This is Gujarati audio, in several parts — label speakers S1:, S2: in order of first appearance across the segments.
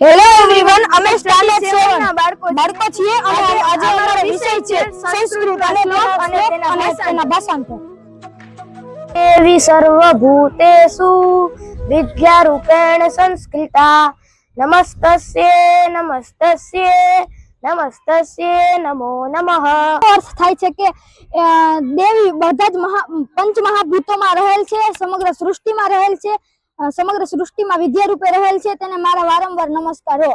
S1: હેલો એવરીવન અમે સ્ટાન્ડર્ડ 7 ના બાળકો બાળકો છીએ. અને આજે અમારો વિષય છે સંસ્કૃત અને લોક અને તેના ભાષાંતર.
S2: દેવી સર્વભૂતેષુ વિદ્યારૂપેણ સંસ્કૃતા. નમસ્તસ્યે નમસ્તસ્યે નમસ્તસ્યે નમો નમઃ.
S1: અર્થ થાય છે કે દેવી બધા જ મહા પંચ મહાભૂતોમાં રહેલ છે સમગ્ર સૃષ્ટિમાં રહેલ છે. સમગ્ર સૃષ્ટિમાં વિદ્યા રૂપે રહેલ છે તેને મારા વારંવાર નમસ્કારો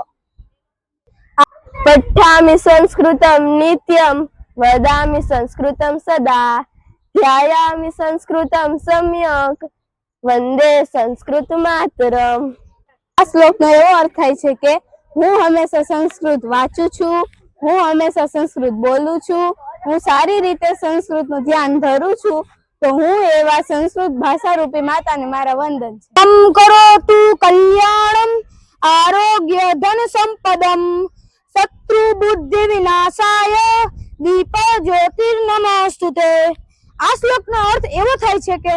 S2: પઠ્ઠામિ સંસ્કૃતમ નિત્યમ વદામિ સંસ્કૃતમ સદા ધ્યાયામિ સંસ્કૃતમ સમ્યક વંદે સંસ્કૃત માતરમ. આ શ્લોકનો એવો અર્થ થાય છે કે હું હંમેશા સંસ્કૃત વાંચું છું હું હંમેશા સંસ્કૃત બોલું છું હું સારી રીતે સંસ્કૃતનું ધ્યાન ધરું છું તો હું એવા સંસ્કૃત ભાષારૂપી માતાને મારા વંદન છે.
S1: તમ કરોતુ કલ્યાણમ આરોગ્ય ધન સંપદમ શત્રુ બુદ્ધિ વિનાશાય દીપ જ્યોતિર્નમસ્તુતે આ શ્લોકનો અર્થ એવો થાય છે કે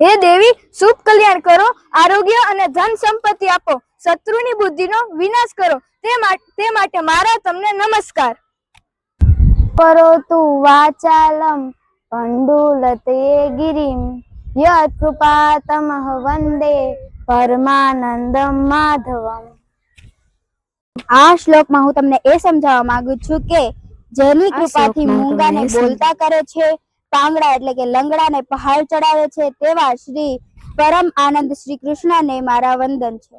S1: હે દેવી શુભ કલ્યાણ કરો આરોગ્ય અને ધન સંપત્તિ આપો શત્રુની બુદ્ધિનો વિનાશ કરો તે માટે તે માટે મારા તમને નમસ્કાર.
S2: કરોતુ વાચાલમ પંડુલતે ગિરિમ યત કૃપાતમઃ વંદે પરમાનંદમ માધવમ.
S1: આ શ્લોકમાં હું તમને એ સમજાવવા માંગુ છું કે જેની કૃપાથી મૂંગાને બોલતા કરે છે પાંગડા એટલે કે લંગડાને પહાડ ચડાવે છે તેવા શ્રી પરમ આનંદ શ્રી કૃષ્ણને મારા વંદન છે.